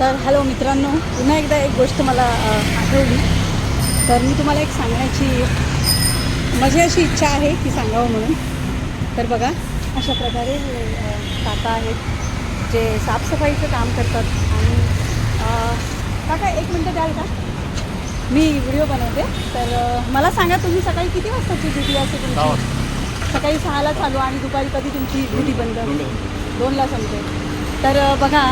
तर हॅलो मित्रांनो पुन्हा एकदा एक गोष्ट मला आठवली. तर मी तुम्हाला एक सांगण्याची माझी अशी इच्छा आहे की सांगावं म्हणून. तर बघा अशा प्रकारे काका आहेत जे साफसफाईचं काम करतात आणि काका एक मिनटं द्याल का? मी व्हिडिओ बनवते. तर मला सांगा तुम्ही सकाळी किती वाजताची ड्युटी असते तुमची? सकाळी सहाला चालू आणि दुपारी कधी तुमची ड्युटी बंद? दोनला संपते. तर बघा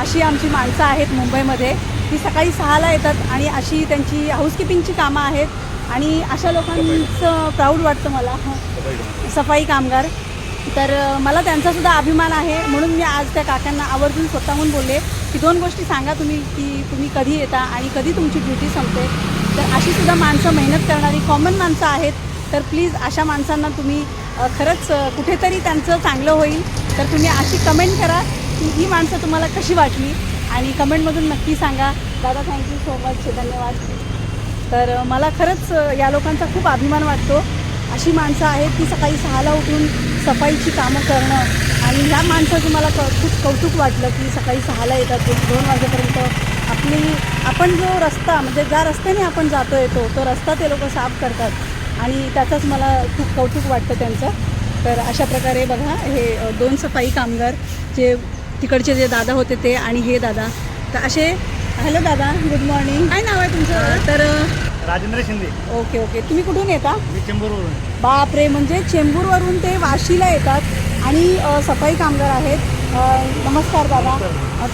अशी आमची माणसं आहेत मुंबईमध्ये. ती सकाळी सहाला येतात आणि अशी त्यांची हाऊसकीपिंगची कामं आहेत. आणि अशा लोकांचं प्राऊड वाटतं मला. सफाई कामगार. तर मला त्यांचासुद्धा अभिमान आहे. म्हणून मी आज त्या काकांना आवर्जून स्वतःहून बोलले की दोन गोष्टी सांगा तुम्ही की तुम्ही कधी येता आणि कधी तुमची ड्युटी संपते? तर अशीसुद्धा माणसं मेहनत करणारी कॉमन माणसं आहेत. तर प्लीज अशा माणसांना तुम्ही खरंच कुठेतरी त्यांचं चांगलं होईल. तर तुम्ही अशी कमेंट करा. की ही माणसं तुम्हाला कशी वाटली? आणि कमेंटमधून नक्की सांगा. दादा थँक्यू सो मच धन्यवाद. तर मला खरंच या लोकांचा खूप अभिमान वाटतो. अशी माणसं आहेत की सकाळी सहाला उठून सफाईची कामं करणं आणि ह्या माणसाचं मला क खूप कौतुक वाटलं की सकाळी सहाला येतात ते दोन वाजेपर्यंत. आपली आपण जो रस्ता म्हणजे ज्या रस्त्याने आपण जातो येतो तो रस्ता ते लोक साफ करतात. आणि त्याचंच मला खूप कौतुक वाटतं त्यांचं. तर अशा प्रकारे बघा हे दोन सफाई कामगार जे तिकडचे जे दादा होते ते आणि हे दादा. तर असे हॅलो दादा गुड मॉर्निंग काय नाव आहे तुमचं? तर राजेंद्र शिंदे. Okay okay. तुम्ही कुठून येता? मी चेंबूरवरून. बापरे म्हणजे चेंबूरवरून ते वाशीला येतात आणि सफाई कामगार आहेत. नमस्कार दादा.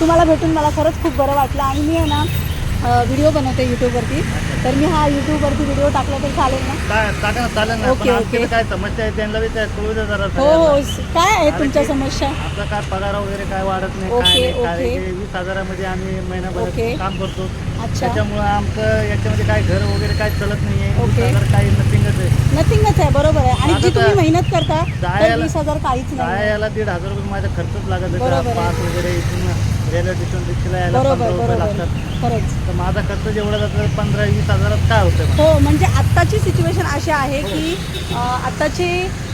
तुम्हाला भेटून मला खरंच खूप बरं वाटलं. आणि मी आहे ना व्हिडिओ बनवते यूट्यूबवरती तर मी हा यूट्यूबवरती व्हिडिओ टाकला तर चालेल ना. काय टाका चालेल ना. ओके, पण ओके. काय समस्या आहे त्यांना बी त्या कळू जरा हो हो सगळ्यांना. स- काय आहे तुमच्या समस्या? आपला काय पगार वगैरे काय वाढत नाही ओके, काय नाही काय ओके. ते वीस हजारामध्ये आम्ही ओके. महिनाभर काम करतो. अच्छा. त्याच्यामुळं आमचं याच्यामध्ये काय घर वगैरे काय चलत नाहीये. वीस ओके. हजार काही नथिंगच आहे. नथिंगच आहे बरोबर आहे. आणि जी आता तुम्ही मेहनत करता तर जायला- वीस हजार काहीच नाही. याला दीड हजार रुपये माझा खर्चच लागत बरोबर आहे. होता पास वगैरे इथून. रेल्वे स्टेशन रिक्षाला यायला बरोबर पंधरा रुपये बरोबर. लागतात. खरंच. तर माझा खर्च जेवढा जातो पंधरा वीस हजारात काय होतं हो म्हणजे आत्ताची सिच्युएशन अशी आहे की अ, आत्ताची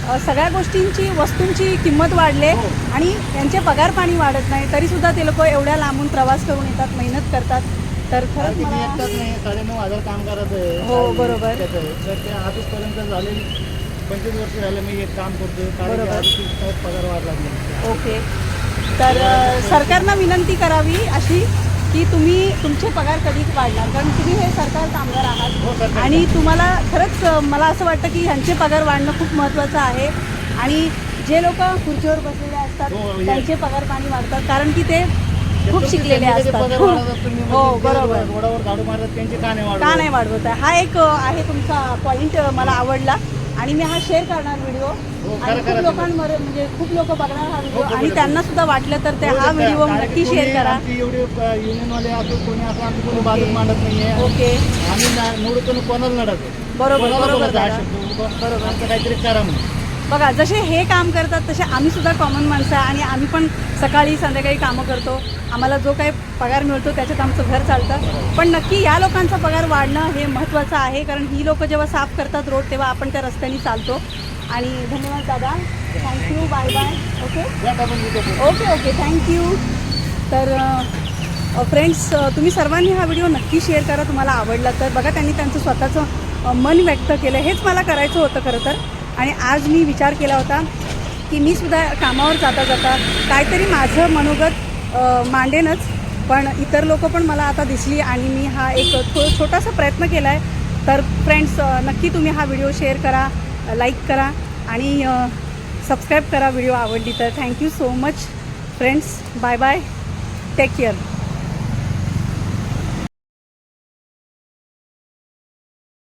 अ, सगळ्या गोष्टींची वस्तूंची किंमत वाढले हो. आणि त्यांचे पगार पाणी वाढत नाही तरी सुद्धा ते लोक एवढ्या लांबून प्रवास करून येतात मेहनत करतात. तर खरंच मला मी एकटाच नाही साडेनऊ हजार कामगाराचं आहे. हो, आणि बरोबर. त्याचं आहे. तर ते आजपर्यंत झाले पंचवीस वर्ष झालं मी एक काम करतोय. कारण की बरोबर. आजच काय पगार वाढ लागला ओके. तर सरकारनं विनंती करावी अशी की तुम्ही तुमचे पगार कधी वाढणार कारण तुम्ही हे सरकार कामगार हो, आहात सरकार. आणि तुम्हाला खरंच मला असं वाटतं की ह्यांचे पगार वाढणं खूप महत्त्वाचं आहे. आणि जे लोक खुर्चीवर बसलेले असतात हो, हे- त्यांचे पगार पाणी वाढतात कारण की ते खूप शिकलेले असतात. हो म्हणजे बरोबर. का नाही वाढवत हा एक आहे तुमचा पॉईंट मला आवडला. आणि मी हा शेअर करणार व्हिडिओ हो, आणि खूप लोकांवर म्हणजे खूप लोक बघणार हा व्हिडिओ हो, आणि. त्यांना सुद्धा वाटलं तर ते हो, हा व्हिडिओ नक्की शेअर करा. एवढी युनियनवाले असो कोणी असो आमची कोणी बाजू मांडत नाहीये. ओके. आम्ही निवडून कोणाला लढत बरोबर, बरोबर बरोबर. काहीतरी करा म्हणून. बघा जसे हे काम करतात तसे आम्ही सुद्धा कॉमन माणसं आहे आणि आम्ही पण सकाळी संध्याकाळी कामं करतो. आम्हाला जो काही पगार मिळतो त्याच्यात आमचं घर चालतं. पण नक्की या लोकांचा पगार वाढणं हे महत्त्वाचं आहे कारण ही लोक जेव्हा साफ करतात रोड तेव्हा आपण त्या रस्त्याने चालतो. आणि धन्यवाद दादा. Thank you bye bye okay okay okay thank you तर फ्रेंड्स तुम्ही सर्वांनी हा व्हिडिओ नक्की शेअर करा. तुम्हाला आवडला तर. बघा त्यांनी त्यांचं स्वतःचं मन व्यक्त केलं. हेच मला करायचं होतं खरं तर. आणि आज मी विचार केला होता की मी सुद्धा कामावर जाता जाता काहीतरी माझं मनोगत मांडेनच पण इतर लोक पण मला आता दिसली आणि मी हा एक थो छोटासा प्रयत्न केला आहे तर फ्रेंड्स नक्की तुम्ही हा व्हिडिओ शेअर करा लाईक करा आणि सबस्क्राईब करा व्हिडिओ आवडली तर. Thank you so much friends bye bye. Take care.